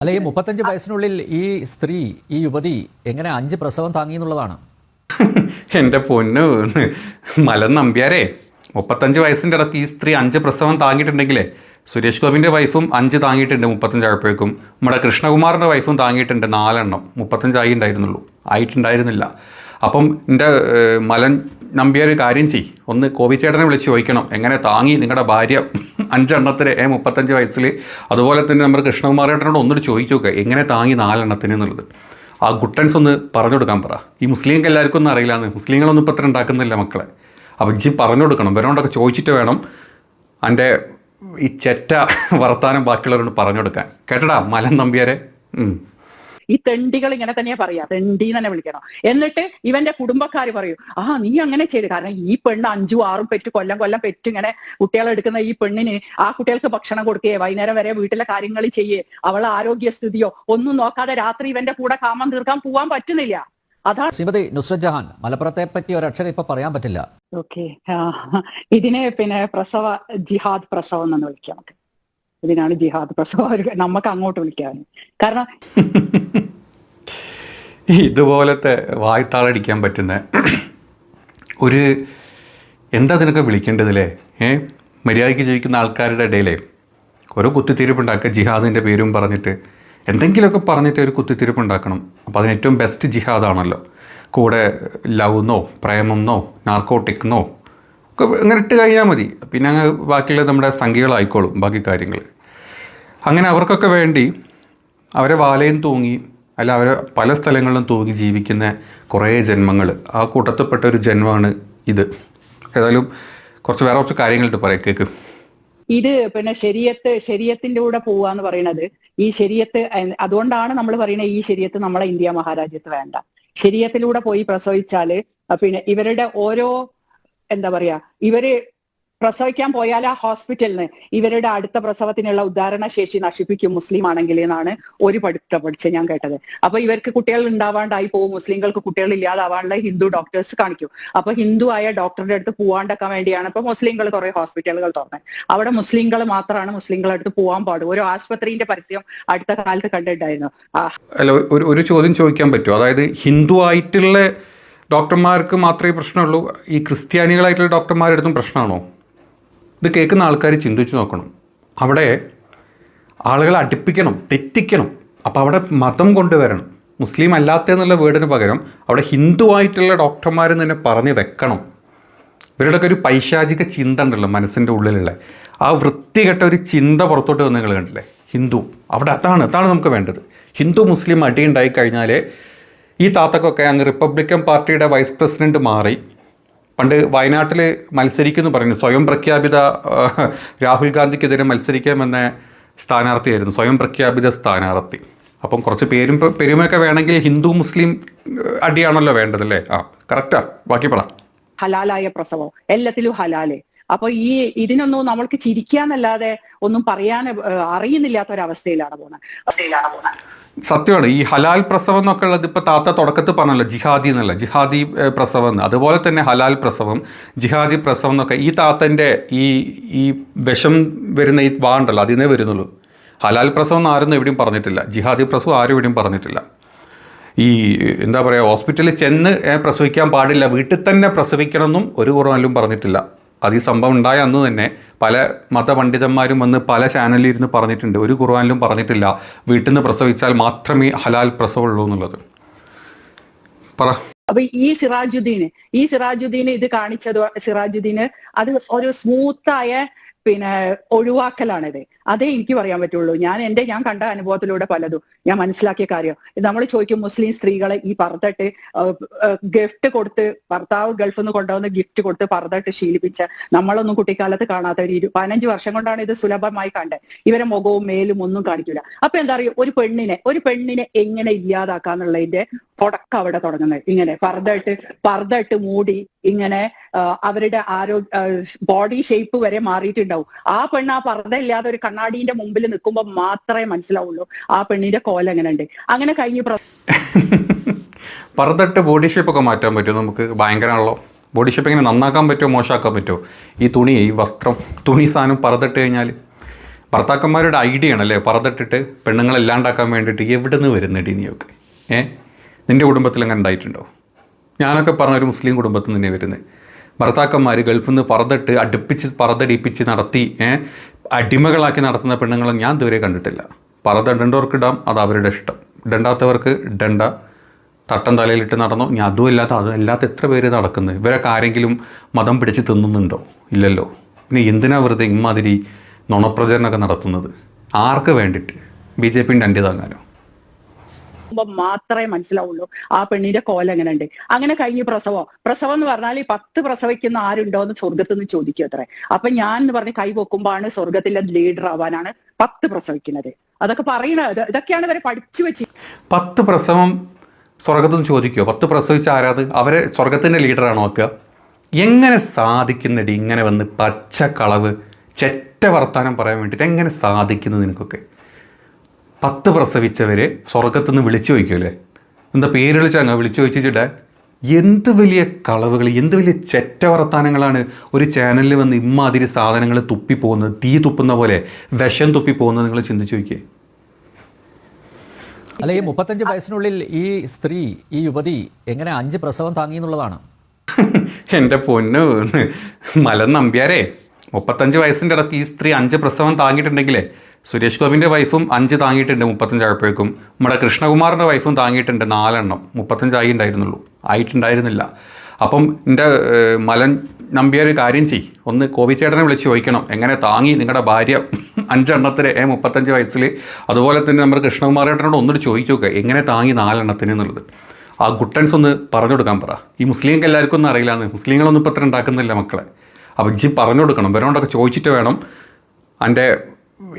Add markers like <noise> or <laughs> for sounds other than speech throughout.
അല്ല ഈ മുപ്പത്തഞ്ച് വയസ്സിനുള്ളിൽ ഈ സ്ത്രീ ഈ യുവതി എങ്ങനെ അഞ്ച് പ്രസവം താങ്ങി എന്നുള്ളതാണ്? <laughs> എന്റെ പൊന്ന് മലൻ നമ്പ്യാരേ. മുപ്പത്തഞ്ച് വയസ്സിന്റെ ഇടയ്ക്ക് ഈ സ്ത്രീ അഞ്ച് പ്രസവം താങ്ങിയിട്ടുണ്ടെങ്കിലേ സുരേഷ് ഗോപിന്റെ വൈഫും അഞ്ച് താങ്ങിയിട്ടുണ്ട് മുപ്പത്തഞ്ചായപ്പോഴേക്കും നമ്മുടെ കൃഷ്ണകുമാറിന്റെ വൈഫും താങ്ങിയിട്ടുണ്ട് നാലെണ്ണം. മുപ്പത്തഞ്ചായി ഉണ്ടായിരുന്നുള്ളൂ. ആയിട്ടുണ്ടായിരുന്നില്ല. അപ്പം എന്റെ മലൻ നമ്പ്യാർ കാര്യം ചെയ് ഒന്ന് കോവിച്ചേട്ടനെ വിളിച്ച് ചോദിക്കണം. എങ്ങനെ താങ്ങി നിങ്ങളുടെ ഭാര്യ അഞ്ചെണ്ണത്തിന് ഏ മുപ്പത്തഞ്ച് വയസ്സിൽ അതുപോലെ തന്നെ നമ്മുടെ കൃഷ്ണകുമാരേട്ടനോട് ഒന്നുകൂടി ചോദിക്കുക എങ്ങനെ താങ്ങി നാലെണ്ണത്തിന് എന്നുള്ളത്. ആ ഗുട്ടൻസ് ഒന്ന് പറഞ്ഞു കൊടുക്കാൻ പറ. ഈ മുസ്ലിങ്ങൾക്ക് എല്ലാവർക്കും ഒന്നും അറിയില്ലാന്ന്. മുസ്ലിങ്ങളൊന്നും ഇപ്പം ഉണ്ടാക്കുന്നില്ല മക്കളെ. അപ്പം ജി പറഞ്ഞു കൊടുക്കണം. ഇവരോടൊക്കെ ചോദിച്ചിട്ട് വേണം എന്റെ ഈ ചെറ്റ വർത്താനം ബാക്കിയുള്ളവരോട് പറഞ്ഞു കൊടുക്കാൻ. കേട്ടടാ മലൻ നമ്പിയാരെ. ഈ തെണ്ടികൾ ഇങ്ങനെ തന്നെ പറയാ. തെണ്ടി എന്ന് തന്നെ വിളിക്കണം. എന്നിട്ട് ഇവന്റെ കുടുംബക്കാർ പറയും ആ നീ അങ്ങനെ ചെയ്ത്. കാരണം ഈ പെണ്ണ് അഞ്ചു ആറും പെറ്റ് കൊല്ലം കൊല്ലം പെറ്റ് ഇങ്ങനെ കുട്ടികളെ എടുക്കുന്ന ഈ പെണ്ണിന് ആ കുട്ടികൾക്ക് ഭക്ഷണം കൊടുക്കുകയെ വൈകുന്നേരം വരെ വീട്ടിലെ കാര്യങ്ങൾ ചെയ്യേ അവളെ ആരോഗ്യസ്ഥിതിയോ ഒന്നും നോക്കാതെ രാത്രി ഇവന്റെ കൂടെ കാമം തീർക്കാൻ പോവാൻ പറ്റുന്നില്ല. അതാണ് ശ്രീമതി നുസ്രത് ജഹാൻ മലപ്പുറത്തെ പറ്റി ഒരക്ഷരം ഇപ്പൊ പറയാൻ പറ്റില്ല. ഓക്കെ. ഇതിനെ പിന്നെ പ്രസവ ജിഹാദ് പ്രസവം എന്ന് വിളിക്കാം നമുക്ക്. ഇതിനാണ് ജിഹാദ് പ്രസവം. നമുക്ക് അങ്ങോട്ട് വിളിക്കാൻ കാരണം <laughs> ഇതുപോലത്തെ വായ്ത്താളടിക്കാൻ പറ്റുന്ന ഒരു എന്താ അതിനൊക്കെ വിളിക്കേണ്ടതില്ലേ ഏ? മര്യാദയ്ക്ക് ജീവിക്കുന്ന ആൾക്കാരുടെ ഇടയിലേ ഓരോ കുത്തിത്തിരിപ്പുണ്ടാക്കുക ജിഹാദിന്റെ പേരും പറഞ്ഞിട്ട്. എന്തെങ്കിലുമൊക്കെ പറഞ്ഞിട്ട് ഒരു കുത്തിത്തിരിപ്പ് ഉണ്ടാക്കണം അപ്പോൾ അതിന് ഏറ്റവും ബെസ്റ്റ് ജിഹാദാണല്ലോ. കൂടെ ലവെന്നോ പ്രേമെന്നോ നാർക്കോട്ടിക്കെന്നോ ഒക്കെ അങ്ങനെ ഇട്ട് കഴിഞ്ഞാൽ മതി. പിന്നെ അങ്ങ് ബാക്കിയുള്ള നമ്മുടെ സംഖ്യകളായിക്കോളും ബാക്കി കാര്യങ്ങൾ അങ്ങനെ അവർക്കൊക്കെ വേണ്ടി അവരെ വാലയും തൂങ്ങി അല്ല അവർ പല സ്ഥലങ്ങളിലും തൂങ്ങി ജീവിക്കുന്ന കുറേ ജന്മങ്ങൾ ആ കൂട്ടത്തിൽപ്പെട്ട ഒരു ജന്മമാണ് ഇത്. ഏതായാലും കുറച്ച് വേറെ കുറച്ച് കാര്യങ്ങളുണ്ട് പറയാം കേക്ക്. ഇത് പിന്നെ ശരീരത്ത് ശരീരത്തിന്റെ കൂടെ പോവാന്ന് പറയുന്നത് ഈ ശരീരത്ത് അതുകൊണ്ടാണ് നമ്മൾ പറയുന്നത് ഈ ശരീരത്ത് നമ്മളെ ഇന്ത്യ മഹാരാജ്യത്ത് വേണ്ട. ശരീരത്തിലൂടെ പോയി പ്രസവിച്ചാൽ പിന്നെ ഇവരുടെ ഓരോ എന്താ പറയാ ഇവർ പ്രസവിക്കാൻ പോയാൽ ആ ഹോസ്പിറ്റലിന് ഇവരുടെ അടുത്ത പ്രസവത്തിനുള്ള ഉദാഹരണ ശേഷി നശിപ്പിക്കും മുസ്ലിം ആണെങ്കിൽ എന്നാണ് ഒരു പഠിത്ത പഠിച്ച് ഞാൻ കേട്ടത്. അപ്പൊ ഇവർക്ക് കുട്ടികൾ ഉണ്ടാവാണ്ടായി പോകും മുസ്ലിങ്ങൾക്ക് കുട്ടികൾ ഇല്ലാതാവാനുള്ള ഹിന്ദു ഡോക്ടേഴ്സ് കാണിക്കും. അപ്പൊ ഹിന്ദു ആയ ഡോക്ടറുടെ അടുത്ത് പോവാണ്ടൊക്കെ വേണ്ടിയാണ് ഇപ്പൊ മുസ്ലിങ്ങൾ കുറെ ഹോസ്പിറ്റലുകൾ തുറന്നത് അവിടെ മുസ്ലിങ്ങൾ മാത്രമാണ് മുസ്ലിങ്ങളുടെ അടുത്ത് പോകാൻ പാടും. ഓരോ ആശുപത്രിന്റെ പരസ്യം അടുത്ത കാലത്ത് കണ്ടിട്ടുണ്ടായിരുന്നു. ഒരു ചോദ്യം ചോദിക്കാൻ പറ്റുമോ? അതായത് ഹിന്ദു ആയിട്ടുള്ള ഡോക്ടർമാർക്ക് മാത്രമേ പ്രശ്നമുള്ളൂ? ഈ ക്രിസ്ത്യാനികളായിട്ടുള്ള ഡോക്ടർമാരുടെ അടുത്തും പ്രശ്നമാണോ? ഇത് കേൾക്കുന്ന ആൾക്കാർ ചിന്തിച്ചു നോക്കണം. അവിടെ ആളുകളെ അടുപ്പിക്കണം തെറ്റിക്കണം. അപ്പോൾ അവിടെ മതം കൊണ്ടുവരണം. മുസ്ലിം അല്ലാത്ത എന്നുള്ള വേർഡിന് പകരം അവിടെ ഹിന്ദുവായിട്ടുള്ള ഡോക്ടർമാർ തന്നെ പറഞ്ഞു വെക്കണം. ഇവരുടെയൊക്കെ ഒരു പൈശാചിക ചിന്ത ഉണ്ടല്ലോ മനസ്സിന്റെ ഉള്ളിലുള്ള. ആ വൃത്തികെട്ട ഒരു ചിന്ത പുറത്തോട്ട് വന്ന് നിങ്ങൾ കണ്ടില്ലേ? ഹിന്ദു. അവിടെ അതാണ് അതാണ് നമുക്ക് വേണ്ടത്. ഹിന്ദു മുസ്ലിം അടി ഉണ്ടായി കഴിഞ്ഞാൽ ഈ താത്തക്കൊക്കെ അങ്ങ് റിപ്പബ്ലിക്കൻ പാർട്ടിയുടെ വൈസ് പ്രസിഡന്റ് മാറി. പണ്ട് വയനാട്ടിൽ മത്സരിക്കുമെന്ന് പറഞ്ഞു സ്വയം പ്രഖ്യാപിത രാഹുൽ ഗാന്ധിക്കെതിരെ മത്സരിക്കാമെന്ന സ്ഥാനാർത്ഥിയായിരുന്നു. സ്വയം പ്രഖ്യാപിത സ്ഥാനാർത്ഥി. അപ്പം കുറച്ച് പേരും പെരുമയൊക്കെ വേണമെങ്കിൽ ഹിന്ദു മുസ്ലിം അടിയാണല്ലോ വേണ്ടതല്ലേ ആ കറക്റ്റാ ബാക്കി പറ. ഹലാലായ പ്രസവം. എല്ലാത്തിലും ഹലാൽ. അപ്പൊ ഈ ഇതിനൊന്നും നമ്മൾക്ക് ചിരിക്കാന്നല്ലാതെ ഒന്നും പറയാൻ അറിയുന്നില്ലാത്ത ഒരവസ്ഥയിലാണ് പോകുന്നത്. അവസ്ഥയിലാണ് പോകുന്നത്. സത്യമാണ്. ഈ ഹലാൽ പ്രസവം എന്നൊക്കെ ഉള്ളത് താത്ത തുടക്കത്തിൽ പറഞ്ഞല്ലോ ജിഹാദി എന്നല്ല ജിഹാദി പ്രസവം. എന്ന് അതുപോലെ തന്നെ ഹലാൽ പ്രസവം ജിഹാദി പ്രസവം എന്നൊക്കെ ഈ താത്തന്റെ ഈ ഈ വിഷം വരുന്ന ഈ വാ ഉണ്ടല്ലോ അതിനേ വരുന്നുള്ളൂ. ഹലാൽ പ്രസവം എന്ന് ആരും എവിടെയും പറഞ്ഞിട്ടില്ല. ജിഹാദി പ്രസവം ആരും എവിടെയും പറഞ്ഞിട്ടില്ല. ഈ എന്താ പറയുക ഹോസ്പിറ്റലിൽ ചെന്ന് പ്രസവിക്കാൻ പാടില്ല വീട്ടിൽ തന്നെ പ്രസവിക്കണമെന്നും ഒരു കുറവല്ലും പറഞ്ഞിട്ടില്ല. അത് ഈ സംഭവം ഉണ്ടായ അന്ന് തന്നെ പല മതപണ്ഡിതന്മാരും വന്ന് പല ചാനലിൽ ഇരുന്ന് പറഞ്ഞിട്ടുണ്ട്. ഒരു ഖുർആാനിലും പറഞ്ഞിട്ടില്ല. വീട്ടിൽ നിന്ന് പ്രസവിച്ചാൽ മാത്രമേ ഹലാൽ പ്രസവമുള്ളൂ എന്നുള്ളത്. പറ. അപ്പൊ ഈ സിറാജുദ്ദീന് ഈ സിറാജുദ്ദീന് ഇത് കാണിച്ചത് സിറാജുദ്ദീന് അത് ഒരു സ്മൂത്തായ പിന്നെ ഒഴിവാക്കലാണിത്. അതേ എനിക്ക് പറയാൻ പറ്റുള്ളൂ. ഞാൻ എന്റെ ഞാൻ കണ്ട അനുഭവത്തിലൂടെ പലതും. ഞാൻ മനസ്സിലാക്കിയ കാര്യം. നമ്മൾ ചോദിക്കും മുസ്ലിം സ്ത്രീകളെ ഈ പറന്നിട്ട് ഗിഫ്റ്റ് കൊടുത്ത് ഭർത്താവ് ഗൾഫിൽ നിന്ന് കൊണ്ടുവന്ന് ഗിഫ്റ്റ് കൊടുത്ത് പറന്നിട്ട് ശീലിപ്പിച്ച നമ്മളൊന്നും കുട്ടിക്കാലത്ത് കാണാത്ത ഒരു പതിനഞ്ച് വർഷം കൊണ്ടാണ് ഇത് സുലഭമായി കണ്ടത്. ഇവരെ മുഖവും മേലും ഒന്നും കാണിക്കില്ല അപ്പൊ എന്താ പറയുക ഒരു പെണ്ണിനെ ഒരു പെണ്ണിനെ എങ്ങനെ ഇല്ലാതാക്കാന്നുള്ളതിന്റെ തുടക്കം അവിടെ തുടങ്ങുന്നത്. ഇങ്ങനെ പർദ്ദയിട്ട് പർദ്ദയിട്ട് മൂടി ഇങ്ങനെ അവരുടെ ആരോഗ്യ ബോഡി ഷേപ്പ് വരെ മാറിയിട്ടുണ്ടാവും. ആ പെണ്ണ് ആ പർദ്ദ ഇല്ലാതെ ഒരു കണ്ണാടിന്റെ മുമ്പിൽ നിൽക്കുമ്പോൾ മാത്രമേ മനസ്സിലാവുള്ളൂ ആ പെണ്ണിന്റെ കോല എങ്ങനെ ഉണ്ട് അങ്ങനെ കഴിഞ്ഞ് പ്ര- <laughs> ബോഡി ഷേപ്പ് ഒക്കെ മാറ്റാൻ പറ്റും നമുക്ക് ഭയങ്കരമാണല്ലോ. ബോഡി ഷേപ്പ് എങ്ങനെ നന്നാക്കാൻ പറ്റുമോ മോശമാക്കാൻ പറ്റുമോ? ഈ തുണി ഈ വസ്ത്രം തുണി സാധനം പറതിട്ട് കഴിഞ്ഞാൽ ഭർത്താക്കന്മാരുടെ ഐഡിയ ആണല്ലേ? പറതിട്ടിട്ട് പെണ്ണുങ്ങളെ ഇല്ലാണ്ടാക്കാൻ വേണ്ടിയിട്ട് എവിടെ നിന്ന് വരുന്നടി നീയൊക്കെ? ഏ? നിന്റെ കുടുംബത്തിൽ അങ്ങനെ ഉണ്ടായിട്ടുണ്ടോ? ഞാനൊക്കെ പറഞ്ഞ ഒരു മുസ്ലിം കുടുംബത്തിൽ നിന്നേ വരുന്നത്. ഭർത്താക്കന്മാർ ഗൾഫിൽ നിന്ന് പറതിട്ട് അടുപ്പിച്ച് പറതടിപ്പിച്ച് നടത്തി അടിമകളാക്കി നടത്തുന്ന പെണ്ണുങ്ങളെ ഞാൻ ഇതുവരെ കണ്ടിട്ടില്ല. പല ദണ്ടവർക്ക് ഇടാം അത് അവരുടെ ഇഷ്ടം. ഇടണ്ടാത്തവർക്ക് ഇടണ്ട തട്ടം തലയിലിട്ട് നടന്നോ. ഞാൻ അതും ഇല്ലാത്ത അത് ഇല്ലാത്ത എത്ര പേര് നടക്കുന്നത് ഇവരൊക്കെ ആരെങ്കിലും മതം പിടിച്ച് തിന്നുന്നുണ്ടോ? ഇല്ലല്ലോ. പിന്നെ എന്തിനാ വെറുതെ ഇമാതിരി നുണപ്രചരണമൊക്കെ നടത്തുന്നത്? ആർക്ക് വേണ്ടിയിട്ട് ബി ജെ പിന്റെ അണ്ടി താങ്ങാനോ മാത്രമേ മനസ്സിലാവുള്ളൂ ആ പെണ്ണിന്റെ കോല എങ്ങനെ ഉണ്ട് അങ്ങനെ കഴിഞ്ഞ് പ്രസവം. പ്രസവം എന്ന് പറഞ്ഞാൽ ഈ പത്ത് പ്രസവിക്കുന്ന ആരുണ്ടോ എന്ന് സ്വർഗത്തിൽ നിന്ന് ചോദിക്കും അത്ര. അപ്പൊ ഞാൻ എന്ന് പറഞ്ഞ് കൈ പൊക്കുമ്പോഴാണ് സ്വർഗത്തിലെ ലീഡർ ആവാനാണ് പത്ത് പ്രസവിക്കുന്നത്. അതൊക്കെ പറയണത് ഇതൊക്കെയാണ് ഇവരെ പഠിച്ചു വെച്ച് പത്ത് പ്രസവം സ്വർഗത്തിൽ നിന്ന് ചോദിക്കുമോ പത്ത് പ്രസവിച്ച ആരാത്? അവരെ സ്വർഗത്തിന്റെ ലീഡറാണോ നോക്കുക എങ്ങനെ സാധിക്കുന്നടി? ഇങ്ങനെ വന്ന് പച്ച കളവ് ചെറ്റ വർത്താനം പറയാൻ വേണ്ടിയിട്ട് എങ്ങനെ സാധിക്കുന്നു നിനക്കൊക്കെ? പത്ത് പ്രസവിച്ചവരെ സ്വർഗത്തുനിന്ന് വിളിച്ചു ചോദിക്കുമല്ലേ എന്താ പേര് വിളിച്ചങ്ങ് വിളിച്ചു ചോദിച്ചിട്ട് എന്ത് വലിയ കളവുകൾ എന്ത് വലിയ ചെറ്റ വർത്താനങ്ങളാണ് ഒരു ചാനലിൽ വന്ന് ഇമ്മാതിരി സാധനങ്ങൾ തുപ്പിപ്പോകുന്നത് തീ തുപ്പുന്ന പോലെ വിഷം തുപ്പിപ്പോകുന്നത് നിങ്ങൾ ചിന്തിച്ചു നോക്കിയേ. അല്ല ഈ മുപ്പത്തഞ്ച് വയസ്സിനുള്ളിൽ ഈ സ്ത്രീ ഈ യുവതി എങ്ങനെ അഞ്ച് പ്രസവം താങ്ങി എന്നുള്ളതാണ്? <laughs> എന്റെ പൊന്ന് മലം നമ്പ്യാരേ മുപ്പത്തഞ്ച് വയസ്സിന്റെ ഇടയ്ക്ക് ഈ സ്ത്രീ അഞ്ച് പ്രസവം താങ്ങിയിട്ടുണ്ടെങ്കിലേ സുരേഷ് ഗോപിന്റെ വൈഫും അഞ്ച് താങ്ങിയിട്ടുണ്ട് മുപ്പത്തഞ്ചായപ്പോഴേക്കും നമ്മുടെ കൃഷ്ണകുമാറിന്റെ വൈഫും താങ്ങിയിട്ടുണ്ട് നാലെണ്ണം മുപ്പത്തഞ്ചായി ഉണ്ടായിരുന്നുള്ളൂ. ആയിട്ടുണ്ടായിരുന്നില്ല. അപ്പം എന്റെ മലൻ നമ്പിയ ഒരു കാര്യം ചെയ് ഒന്ന് കോവിച്ചേട്ടനെ വിളിച്ച് ചോദിക്കണം. എങ്ങനെ താങ്ങി നിങ്ങളുടെ ഭാര്യ അഞ്ചെണ്ണത്തിന് ഏ മുപ്പത്തഞ്ച് വയസ്സിൽ അതുപോലെ തന്നെ നമ്മുടെ കൃഷ്ണകുമാറേട്ടനോട് ഒന്നുകൂടി ചോദിക്കുക എങ്ങനെ താങ്ങി നാലെണ്ണത്തിന് എന്നുള്ളത്. ആ ഗുട്ടൻസ് ഒന്ന് പറഞ്ഞു കൊടുക്കാൻ പറ. ഈ മുസ്ലിങ്ങൾക്ക് എല്ലാവർക്കും ഒന്നും അറിയില്ലാന്ന്. മുസ്ലിങ്ങളൊന്നും ഇപ്പം ഇത്ര ഉണ്ടാക്കുന്നില്ല മക്കളെ. അപ്പം ജി പറഞ്ഞു കൊടുക്കണം. വരോണ്ടൊക്കെ ചോദിച്ചിട്ട് വേണം എന്റെ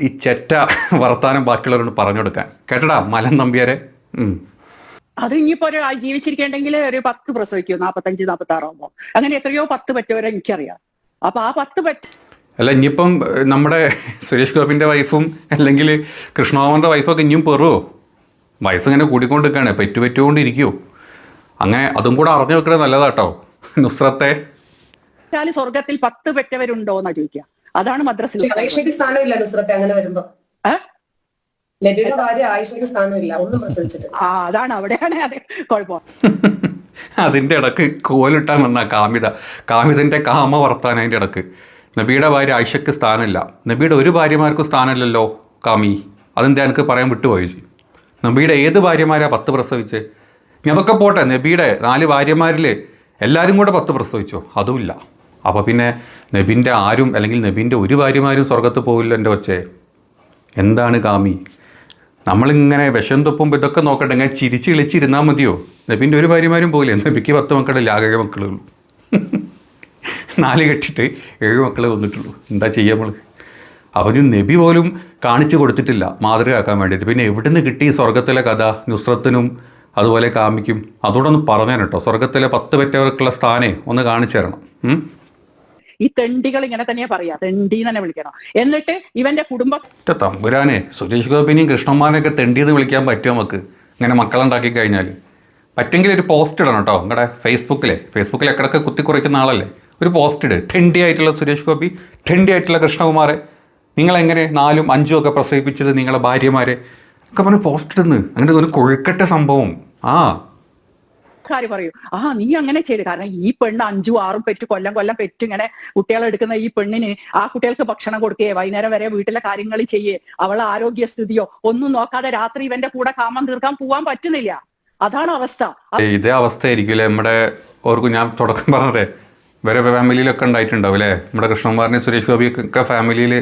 ഈ ചെറ്റ വർത്താനം ബാക്കിയുള്ളവരോട് പറഞ്ഞു കൊടുക്കാൻ. കേട്ടടാ മലൻ നമ്പ്യാരെ. അത് ഇനിയിപ്പോ ഒരു ജീവിച്ചിരിക്കേണ്ടെങ്കിൽ ഒരു പത്ത് പ്രസവിക്കും നാപ്പത്തഞ്ച് നാപ്പത്തി ആറാകുമ്പോ അങ്ങനെ എത്രയോ പത്ത് പറ്റവരെ എനിക്കറിയാം. അപ്പൊ ആ പത്ത് പറ്റ അല്ല ഇനിയിപ്പം നമ്മുടെ സുരേഷ് ഗോപിന്റെ വൈഫും അല്ലെങ്കിൽ കൃഷ്ണമാമന്റെ വൈഫൊക്കെ ഇനിയും പെറുവോ? വയസ്സിങ്ങനെ കൂടിക്കൊണ്ടിരിക്കുകയാണ് പെറ്റു പെറ്റുകൊണ്ടിരിക്കുമോ അങ്ങനെ അതും കൂടെ അറിഞ്ഞു വെക്കണത് നല്ലതാട്ടോ. നുസ്രത്തെ. സ്വർഗത്തിൽ പത്ത് പെറ്റവരുണ്ടോ എന്നാ ചോദിക്കുക അതാണ് മദ്രസിൽ ആയിഷയ്ക്ക് സ്ഥാനമില്ല നുസ്രത്തെ അങ്ങനെ വരുമ്പോ. ഏ? നബിയുടെ ഭാര്യ ആയിഷയ്ക്ക് സ്ഥാനമില്ല ഒന്നും ആ അതാണ് അവിടെയാണ് അതെ കുഴപ്പം. <laughs> അതിന്റെ ഇടയ്ക്ക് കോലിട്ടാൻ വന്ന കാമിത. കാമിതന്റെ കാമ വർത്താൻ അതിന്റെ ഇടയ്ക്ക്. നബിയുടെ ഭാര്യ ആയിഷയ്ക്ക് സ്ഥാനമില്ല. നബിയുടെ ഒരു ഭാര്യമാർക്കും സ്ഥാനമില്ലല്ലോ കാമി. അതെന്താ എനിക്ക് പറയാൻ വിട്ടുപോയി. നബിയുടെ ഏത് ഭാര്യമാരാ പത്ത് പ്രസവിച്ച്? ഇനി അതൊക്കെ പോട്ടെ നബിയുടെ നാല് ഭാര്യമാരിൽ എല്ലാവരും കൂടെ പത്ത് പ്രസവിച്ചോ? അതുമില്ല. അപ്പോൾ പിന്നെ നബിന്റെ ആരും അല്ലെങ്കിൽ നബിന്റെ ഒരു ഭാര്യമാരും സ്വർഗത്ത് പോകില്ല എന്റെ ഒച്ചേ എന്താണ് കാമി? നമ്മളിങ്ങനെ വിഷം തുപ്പുമ്പോൾ ഇതൊക്കെ നോക്കട്ടെ ഇങ്ങനെ ചിരിച്ച് കളിച്ചിരുന്നാൽ മതിയോ? നബിന്റെ ഒരു ഭാര്യമാരും പോകില്ലേ നബിക്ക് പത്ത് മക്കളില്ല ആകെ മക്കളേ ഉള്ളൂ. നാല് കെട്ടിട്ട് ഏഴ് മക്കളെ വന്നിട്ടുള്ളൂ. എന്താ ചെയ്യുക നമ്മൾ അവനും നബി പോലും കാണിച്ചു കൊടുത്തിട്ടില്ല മാതൃകയാക്കാൻ വേണ്ടിയിട്ട്. പിന്നെ എവിടുന്ന് കിട്ടി സ്വർഗത്തിലെ കഥ? നുസ്രത്തിനും അതുപോലെ കാമിക്കും. അതോടെ ഒന്ന് പറഞ്ഞു കേട്ടോ. സ്വർഗത്തിലെ പത്ത് പറ്റവർക്കുള്ള സ്ഥാനേ ഒന്ന് കാണിച്ചു തരണം? ഈ തെണ്ടികൾ ഇങ്ങനെ തന്നെയാ പറയാ തെണ്ടി എന്ന് തന്നെ വിളിക്കണം. എന്നിട്ട് ഇവന്റെ കുടുംബ തമ്പുരാനെ സുരേഷ് ഗോപിനെയും കൃഷ്ണന്മാരെയൊക്കെ തെണ്ടിയെന്ന് വിളിക്കാൻ പറ്റുമോ നമുക്ക്? ഇങ്ങനെ മക്കളുണ്ടാക്കി കഴിഞ്ഞാൽ പറ്റെങ്കിൽ ഒരു പോസ്റ്റ് ഇടണം കേട്ടോ. നിങ്ങളുടെ ഫേസ്ബുക്കിലെ ഫേസ്ബുക്കിൽ ഇടയ്ക്കൊക്കെ കുത്തി കുറയ്ക്കുന്ന ആളല്ലേ? ഒരു പോസ്റ്റ് ഇട്. ടെൻഡി ആയിട്ടുള്ള സുരേഷ് ഗോപി ടെൻഡി ആയിട്ടുള്ള കൃഷ്ണകുമാറെ നിങ്ങളെങ്ങനെ നാലും അഞ്ചും ഒക്കെ പ്രസവിപ്പിച്ചത് നിങ്ങളെ ഭാര്യമാരെ? ഒക്കെ പറഞ്ഞ് പോസ്റ്റ് ഇടുന്നു. അങ്ങനെ ഒരു കൊഴുക്കട്ട സംഭവം. ആ ആൾക്കാർ പറയും ആ നീ അങ്ങനെ ചെയ്ത് കാരണം ഈ പെണ്ണ് അഞ്ചും ആറും പെറ്റ് കൊല്ലം കൊല്ലം പെറ്റ് ഇങ്ങനെ കുട്ടികളെ എടുക്കുന്ന ഈ പെണ്ണിന് ആ കുട്ടികൾക്ക് ഭക്ഷണം കൊടുക്കുകയെ വൈകുന്നേരം വരെ വീട്ടിലെ കാര്യങ്ങൾ ചെയ്യേ അവളെ ആരോഗ്യസ്ഥിതിയോ ഒന്നും നോക്കാതെ രാത്രി ഇവന്റെ കൂടെ കാമം തീർക്കാൻ പോവാൻ പറ്റുന്നില്ല. അതാണ് അവസ്ഥ. ഇതേ അവസ്ഥയായിരിക്കും നമ്മുടെ ഓർക്കും ഞാൻ തുടക്കം പറഞ്ഞതേ വേറെ ഫാമിലിയിലൊക്കെ ഉണ്ടായിട്ടുണ്ടാവും അല്ലേ നമ്മുടെ കൃഷ്ണകുമാറിനെ സുരേഷ് ഗോപി ഒക്കെ ഫാമിലിയിൽ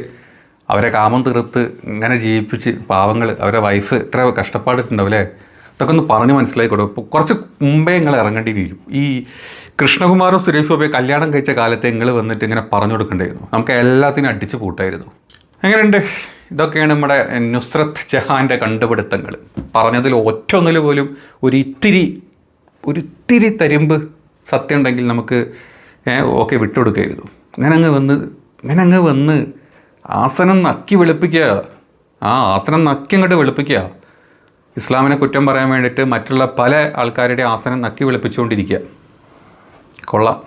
അവരെ കാമം തീർത്ത് ഇങ്ങനെ ജീവിപ്പിച്ച് പാവങ്ങൾ അവരെ വൈഫ് ഇത്ര കഷ്ടപ്പാടിട്ടുണ്ടാവും അല്ലേ ഇതൊക്കെ ഒന്ന് പറഞ്ഞ് ഇപ്പോൾ കുറച്ച് മുമ്പേ നിങ്ങൾ ഇറങ്ങേണ്ടിയിരിക്കും. ഈ കൃഷ്ണകുമാറും സുരേഷ് ഗോപിയെ കല്യാണം കഴിച്ച കാലത്തെ നിങ്ങൾ വന്നിട്ട് ഇങ്ങനെ പറഞ്ഞു കൊടുക്കണ്ടായിരുന്നു. നമുക്ക് എല്ലാത്തിനും അടിച്ചു പൂട്ടായിരുന്നു. എങ്ങനെയുണ്ട്? ഇതൊക്കെയാണ് നമ്മുടെ നുസ്രത്ത് ജഹാന്റെ കണ്ടുപിടുത്തങ്ങൾ പറഞ്ഞതിൽ ഒറ്റൊന്നിൽ പോലും ഒരു ഇത്തിരി ഒരു ഇത്തിരി തരിമ്പ് സത്യം ഉണ്ടെങ്കിൽ നമുക്ക് ഓക്കെ വിട്ടുകൊടുക്കായിരുന്നു അങ്ങനെ അങ്ങ് വന്ന് അങ്ങനെ അങ്ങ് വന്ന് ആസനം നക്കി വെളുപ്പിക്കുക. ആ ആസനം നക്കി അങ്ങോട്ട് വെളുപ്പിക്കുക. ഇസ്ലാമിനെ കുറ്റം പറയാൻ വേണ്ടിയിട്ട് മറ്റുള്ള പല ആൾക്കാരുടെ ആസനം നക്കി വിളിപ്പിച്ചുകൊണ്ടിരിക്കുക. കൊള്ളാം.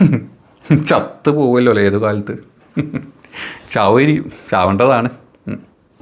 <laughs> ചത്തു പോവുമല്ലോ ഏത് കാലത്ത്? <laughs> ചാവരി ചാവേണ്ടതാണ്.